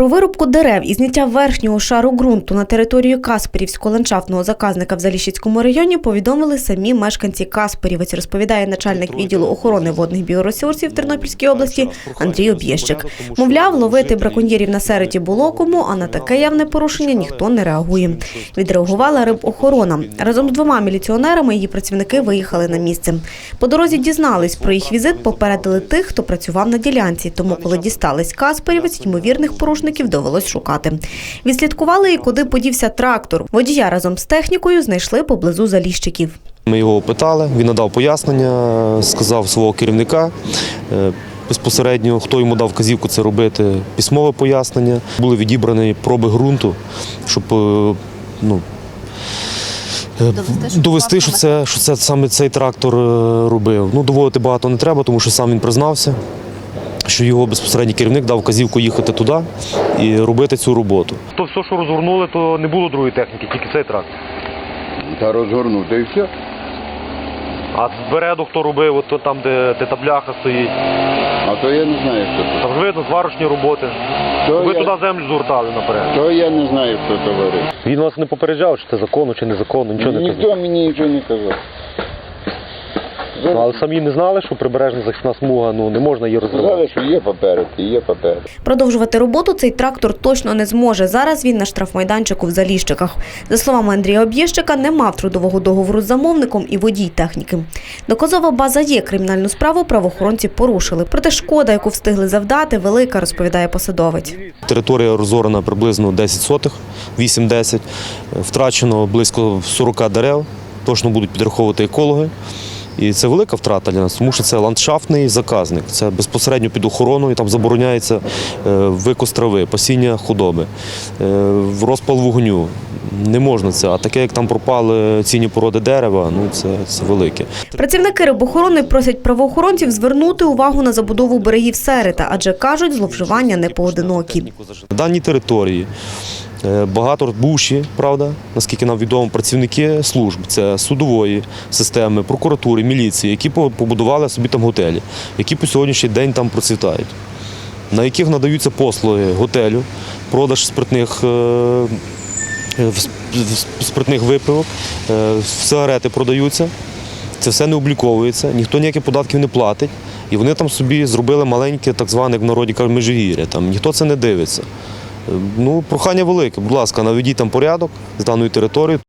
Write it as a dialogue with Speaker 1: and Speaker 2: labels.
Speaker 1: Про вирубку дерев і зняття верхнього шару ґрунту на територію Касперівського ландшафтного заказника в Заліщицькому районі повідомили самі мешканці Касперівець, розповідає начальник відділу охорони водних біоресурсів Тернопільській області Андрій Об'єщик. Мовляв, ловити браконьєрів на сереті було кому, а на таке явне порушення ніхто не реагує. Відреагувала рибохорона. Разом з двома міліціонерами її працівники виїхали на місце. По дорозі дізнались про їх візит, попередили тих, хто працював на ділянці. Тому, коли дістались Касперівець, ймовірних порушників довелось шукати. Відслідкували і куди подівся трактор. Водія разом з технікою знайшли поблизу заліщиків.
Speaker 2: Ми його опитали, він надав пояснення, сказав свого керівника. е, Безпосередньо, хто йому дав вказівку це робити, письмове пояснення. Були відібрані проби ґрунту, щоб е, ну, е, довести, що це, що це саме цей трактор робив. Ну, доводити багато не треба, тому що сам він признався, що його безпосередній керівник дав вказівку їхати туди і робити цю роботу.
Speaker 3: То все, що розгорнули, то не було другої техніки, тільки цей трактор.
Speaker 4: Та розгорнути і все.
Speaker 3: А звереду хто робив, от то там, де, де та бляха стоїть.
Speaker 4: А то я не знаю, хто це.
Speaker 3: Там ж видно зварочні роботи.
Speaker 4: То
Speaker 3: Ви
Speaker 4: я,
Speaker 3: туди землю згортали наперед.
Speaker 4: то я не знаю, хто то говорив.
Speaker 3: Він вас не попереджав, чи це законно, чи незаконно, нічого не казав.
Speaker 4: Ніхто мені нічого не казав.
Speaker 3: Ну, Але самі не знали, що прибережна захисна смуга, ну не можна її розривати.
Speaker 4: Сказали, що є поперед, і є поперед.
Speaker 1: Продовжувати роботу цей трактор точно не зможе. Зараз він на штрафмайданчику в Заліщиках. За словами Андрія Об'єщика, не мав трудового договору з замовником і водій техніки. Доказова база є. Кримінальну справу правоохоронці порушили. Проте шкода, яку встигли завдати, велика, розповідає посадовець.
Speaker 2: Територія розорена приблизно 10 сотих, 8-10. Втрачено близько 40 дерев, точно будуть підраховувати екологи. І це велика втрата для нас, тому що це ландшафтний заказник. Це безпосередньо під охороною, там забороняється е, викос трави, пасіння худоби, е, розпал вогню. Не можна це. А таке, як там пропали цінні породи дерева, ну це, це велике.
Speaker 1: Працівники рибохорони просять правоохоронців звернути увагу на забудову берегів Серета, адже кажуть, зловживання не поодинокі.
Speaker 2: На даній території багато бувші, правда, наскільки нам відомо, працівники служб, це судової системи, прокуратури, міліції, які побудували собі там готелі, які по сьогоднішній день там процвітають, на яких надаються послуги готелю, продаж спиртних. е, е, спиртних випивок, е, сигарети продаються, це все не обліковується, ніхто ніяких податків не платить. І вони там собі зробили маленьке, так зване, в народі кажуть, межигір'я. Там ніхто це не дивиться. Е, Ну, прохання велике, будь ласка, наведіть там порядок з даною територією.